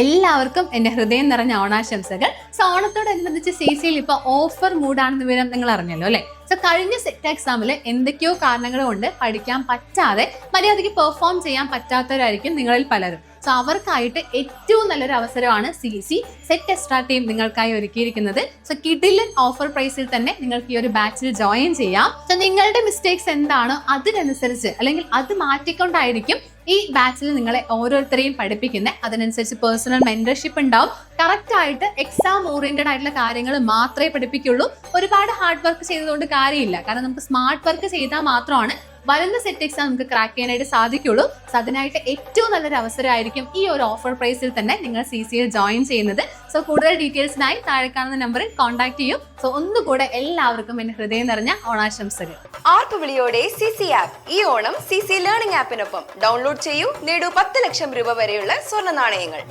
എല്ലാവർക്കും എന്റെ ഹൃദയം നിറഞ്ഞ ഓണാശംസകൾ. സോ ഓണത്തോടനുബന്ധിച്ച് സി സിയിൽ ഇപ്പോൾ ഓഫർ മൂഡാണെന്ന് വിവരം നിങ്ങൾ അറിഞ്ഞല്ലോ അല്ലേ? സോ കഴിഞ്ഞ സെറ്റ് എക്സാമിൽ എന്തൊക്കെയോ കാരണങ്ങൾ കൊണ്ട് പഠിക്കാൻ പറ്റാതെ മര്യാദയ്ക്ക് പെർഫോം ചെയ്യാൻ പറ്റാത്തവരായിരിക്കും നിങ്ങളിൽ പലരും. സോ അവർക്കായിട്ട് ഏറ്റവും നല്ലൊരു അവസരമാണ് C C set extra team നിങ്ങൾക്കായി ഒരുക്കിയിരിക്കുന്നത്. സോ കിഡിലൻ ഓഫർ പ്രൈസിൽ തന്നെ നിങ്ങൾക്ക് ഈ ഒരു ബാച്ചിൽ ജോയിൻ ചെയ്യാം. സോ നിങ്ങളുടെ മിസ്റ്റേക്സ് എന്താണോ? അതിനനുസരിച്ച് അല്ലെങ്കിൽ അത് മാറ്റിക്കൊണ്ടായിരിക്കും ഈ ബാച്ചിൽ നിങ്ങളെ ഓരോരുത്തരെയും പഠിപ്പിക്കുന്നത് അതിനനുസരിച്ച് പേഴ്സണൽ മെന്റർഷിപ്പ് ഉണ്ടാവും. കറക്റ്റ് ആയിട്ട് എക്സാം ഓറിയന്റഡ് ആയിട്ടുള്ള കാര്യങ്ങൾ മാത്രമേ പഠിപ്പിക്കുള്ളൂ. ഒരുപാട് ഹാർഡ് വർക്ക് ചെയ്തതുകൊണ്ട് കാര്യമില്ല. കാരണം നമുക്ക് സ്മാർട്ട് വർക്ക് ചെയ്താൽ മാത്രമാണ് വരുന്ന സെറ്റ് എക്സാം നമുക്ക് ക്രാക്ക് ചെയ്യാനായിട്ട് സാധിക്കുള്ളൂ. സോ അതിനായിട്ട് ഏറ്റവും നല്ലൊരു അവസരമായിരിക്കും ഈ ഒരു ഓഫർ പ്രൈസിൽ തന്നെ നിങ്ങൾ സി സിയിൽ ജോയിൻ ചെയ്യുന്നത്. സോ കൂടുതൽ ഡീറ്റെയിൽസിനായി താഴെ കാണുന്ന നമ്പറിൽ കോൺടാക്ട് ചെയ്യും. സോ ഒന്നുകൂടെ എല്ലാവർക്കും എന്റെ ഹൃദയം നിറഞ്ഞ ഓണാശംസകൾ. ആർക്ക് വിളിയോടെ സി സി ആപ്പ് ഈ ഓണം സി സി ലേണിംഗ് ആപ്പിനൊപ്പം ഡൗൺലോഡ് ചെയ്യൂ. നേടൂ പത്ത് ലക്ഷം രൂപ വരെയുള്ള സ്വർണ നാണയങ്ങൾ.